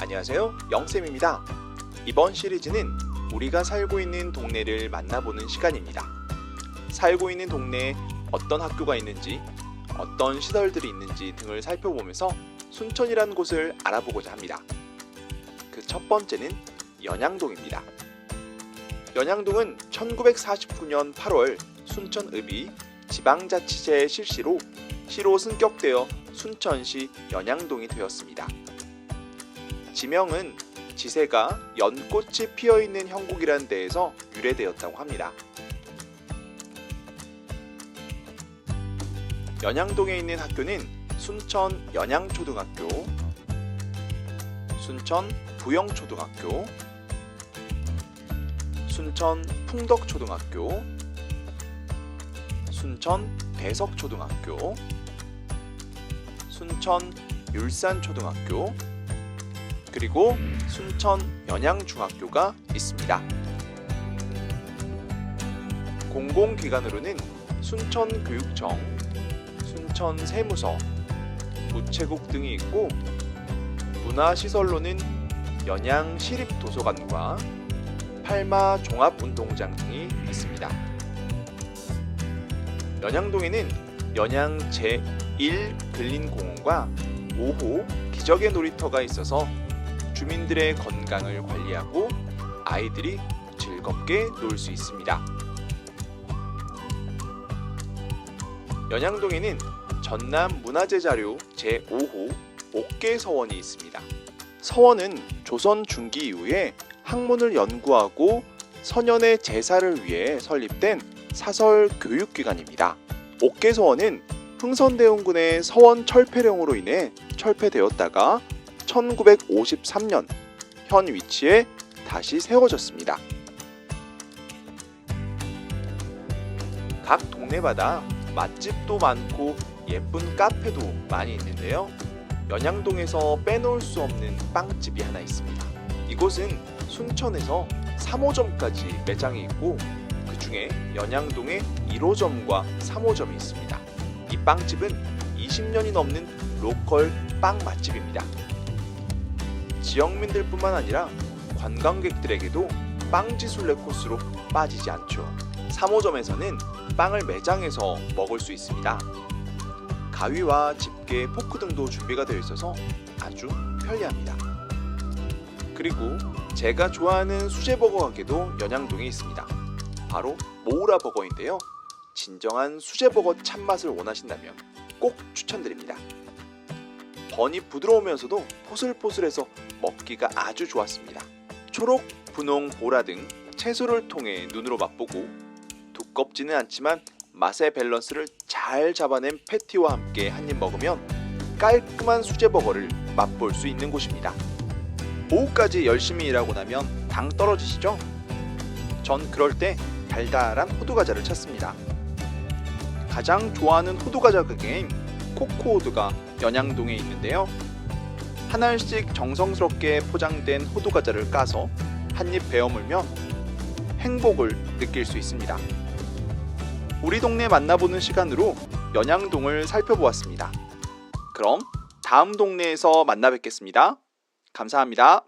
안녕하세요. 영쌤입니다. 이번 시리즈는 우리가 살고 있는 동네를 만나보는 시간입니다. 살고 있는 동네에 어떤 학교가 있는지, 어떤 시설들이 있는지 등을 살펴보면서 순천이라는 곳을 알아보고자 합니다. 그 첫 번째는 연양동입니다. 연양동은 1949년 8월 순천읍이 지방자치제 실시로 시로 승격되어 순천시 연양동이 되었습니다. 지명은 지세가 연꽃이 피어 있는 형국이라는 데에서 유래되었다고 합니다. 연양동에 있는 학교는 순천 연양초등학교, 순천 부영초등학교, 순천 풍덕초등학교, 순천 대석초등학교, 순천 율산초등학교, 그리고 순천 연양중학교가 있습니다. 공공기관으로는 순천교육청, 순천세무서, 우체국 등이 있고 문화시설로는 연양시립도서관과 팔마 종합운동장 등이 있습니다. 연양동에는 연양 제1 근린공원과 5호 기적의 놀이터가 있어서 주민들의 건강을 관리하고 아이들이 즐겁게 놀 수 있습니다. 연양동에는 전남 문화재 자료 제5호 옥계 서원이 있습니다. 서원은 조선 중기 이후에 학문을 연구하고 선현의 제사를 위해 설립된 사설 교육기관입니다. 옥계 서원은 흥선대원군의 서원 철폐령으로 인해 철폐되었다가 1953년 현 위치에 다시 세워졌습니다. 각 동네마다 맛집도 많고 예쁜 카페도 많이 있는데요. 연양동에서 빼놓을 수 없는 빵집이 하나 있습니다. 이곳은 순천에서 3호점까지 매장이 있고 그 중에 연양동에 1호점과 3호점이 있습니다. 이 빵집은 20년이 넘는 로컬 빵 맛집입니다. 지역민들뿐만 아니라 관광객들에게도 빵지술래 코스로 빠지지 않죠. 3호점에서는 빵을 매장에서 먹을 수 있습니다. 가위와 집게, 포크 등도 준비가 되어 있어서 아주 편리합니다. 그리고 제가 좋아하는 수제버거 가게도 연양동에 있습니다. 바로 모우라 버거인데요. 진정한 수제버거 참맛을 원하신다면 꼭 추천드립니다. 번이 부드러우면서도 포슬포슬해서 먹기가 아주 좋았습니다. 초록, 분홍, 보라 등 채소를 통해 눈으로 맛보고 두껍지는 않지만 맛의 밸런스를 잘 잡아낸 패티와 함께 한 입 먹으면 깔끔한 수제버거를 맛볼 수 있는 곳입니다. 오후까지 열심히 일하고 나면 당 떨어지시죠? 전 그럴 때 달달한 호두과자를 찾습니다. 가장 좋아하는 호두과자 가게인 코코호두가 연양동에 있는데요. 한 알씩 정성스럽게 포장된 호두 과자를 까서 한 입 베어 물면 행복을 느낄 수 있습니다. 우리 동네 만나보는 시간으로 연양동을 살펴보았습니다. 그럼 다음 동네에서 만나 뵙겠습니다. 감사합니다.